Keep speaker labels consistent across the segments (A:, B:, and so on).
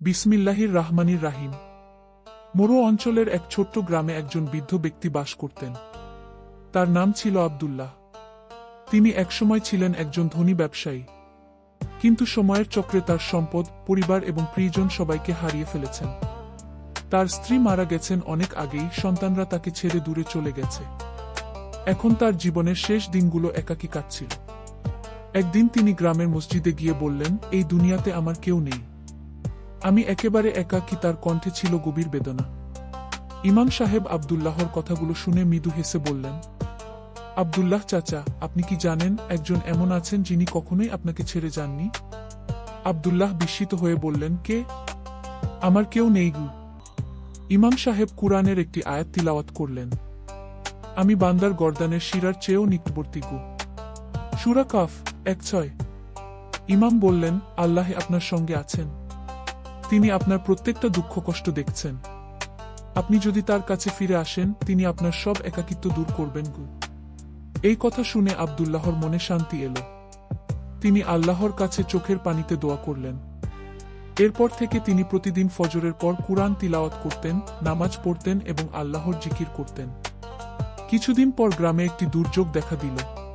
A: বিসমিল্লাহির রাহমানির রাহিম। মোরো অঞ্চলের এক ছোট্ট গ্রামে একজন বৃদ্ধ ব্যক্তি বাস করতেন। তার নাম ছিল আবদুল্লাহ। তিনি একসময় ছিলেন একজন ধনী ব্যবসায়ী। কিন্তু সময়ের চক্রে তার সম্পদ, পরিবার এবং প্রিয়জন সবাইকে হারিয়ে ফেলেছেন। তার স্ত্রী মারা গেছেন অনেক আগেই, সন্তানরা তাকে ছেড়ে দূরে চলে গেছে। এখন তার জীবনের শেষ দিনগুলো একাকী কাটছিল। একদিন তিনি গ্রামের মসজিদে গিয়ে বললেন, এই দুনিয়াতে আমার কেউ নেই। আমি একেবারে একাকী তার কণ্ঠে ছিল গভীর বেদনা। ইমাম সাহেব আবদুল্লাহর কথাগুলো শুনে মৃদু হেসে বললেন, আবদুল্লাহ চাচা, আপনি কি জানেন একজন এমন আছেন যিনি কখনোই আপনাকে ছেড়ে যাননি? আবদুল্লাহ বিস্মিত হয়ে বললেন, কে? আমার কেউ নেই গু। ইমাম সাহেব কুরআনের একটি আয়াত তিলাওয়াত করলেন, আমি বান্দার গর্দানের শিরার চেয়েও নিকটবর্তী গু। সুরা কাফ এক ছয়। ইমাম বললেন, আল্লাহে আপনার সঙ্গে আছেন। তিনি আপনার প্রত্যেকটা দুঃখ কষ্ট দেখছেন। আপনি যদি তার কাছে ফিরে আসেন, তিনি আপনার সব একাকিত্ব দূর করবেন গু। এই কথা শুনে আবদুল্লাহর মনে শান্তি এলো। তিনি আল্লাহর কাছে চোখের পানিতে দোয়া করলেন। এরপর থেকে তিনি প্রতিদিন ফজরের পর কুরআন তিলাওয়াত করতেন, নামাজ পড়তেন এবং আল্লাহর জিকির করতেন। কিছুদিন পর গ্রামে একটি দুর্যোগ দেখা দিল।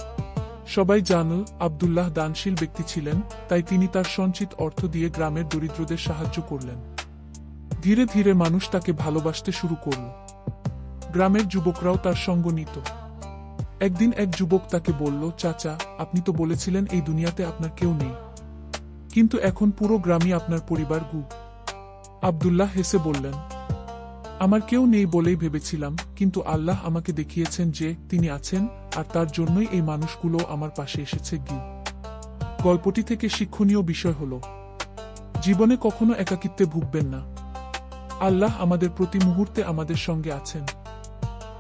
A: সবাই জানল আবদুল্লাহ দানশীল ব্যক্তি ছিলেন, তাই তিনি তার সঞ্চিত অর্থ দিয়ে গ্রামের দরিদ্রদের সাহায্য করলেন। ধীরে ধীরে মানুষ তাকে ভালোবাসতে শুরু করল। গ্রামের যুবকরাও তার সঙ্গ নিত। একদিন এক যুবক তাকে বলল, চাচা, আপনি তো বলেছিলেন এই দুনিয়াতে আপনার কেউ নেই। কিন্তু এখন পুরো গ্রামই আপনার পরিবার গু। আবদুল্লাহ হেসে বললেন আমার কেউ নেই বলেই ভেবেছিলাম, কিন্তু আল্লাহ আমাকে দেখিয়েছেন যে তিনি আছেন, আর তার জন্যই এই মানুষগুলো আমার পাশে এসেছে গি গল্পটি থেকে শিক্ষণীয় বিষয় হল, জীবনে কখনো একাকিত্বে ভুগবেন না। আল্লাহ আমাদের প্রতি মুহূর্তে আমাদের সঙ্গে আছেন।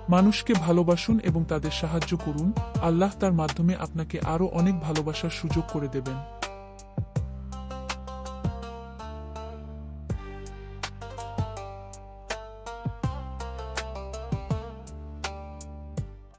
A: মানুষকে ভালোবাসুন এবং তাদের সাহায্য করুন, আল্লাহ তার মাধ্যমে আপনাকে আরও অনেক ভালোবাসার সুযোগ করে দেবেন।